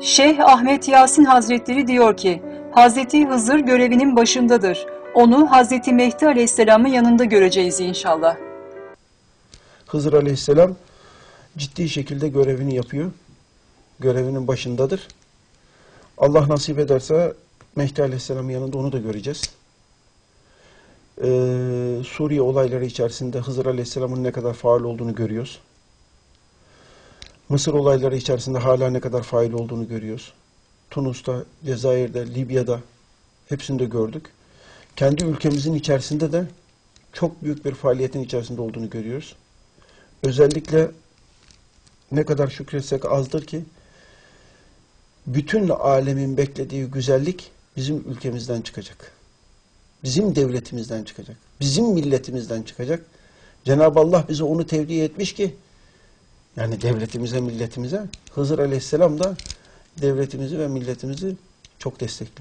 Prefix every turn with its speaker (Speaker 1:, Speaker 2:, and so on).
Speaker 1: Şeyh Ahmet Yasin Hazretleri diyor ki, Hazreti Hızır görevinin başındadır. Onu Hazreti Mehdi Aleyhisselam'ın yanında göreceğiz inşallah.
Speaker 2: Hızır Aleyhisselam ciddi şekilde görevini yapıyor. Görevinin başındadır. Allah nasip ederse Mehdi Aleyhisselam'ın yanında onu da göreceğiz. Ee, Suriye olayları içerisinde Hızır Aleyhisselam'ın ne kadar faal olduğunu görüyoruz. Mısır olayları içerisinde hala ne kadar fail olduğunu görüyoruz. Tunus'ta, Cezayir'de, Libya'da hepsinde gördük. Kendi ülkemizin içerisinde de çok büyük bir faaliyetin içerisinde olduğunu görüyoruz. Özellikle ne kadar şükretsek azdır ki bütün alemin beklediği güzellik bizim ülkemizden çıkacak. Bizim devletimizden çıkacak. Bizim milletimizden çıkacak. Cenab-ı Allah bize onu tevdi etmiş ki yani devletimize, milletimize Hızır Aleyhisselam da devletimizi ve milletimizi çok destekliyor.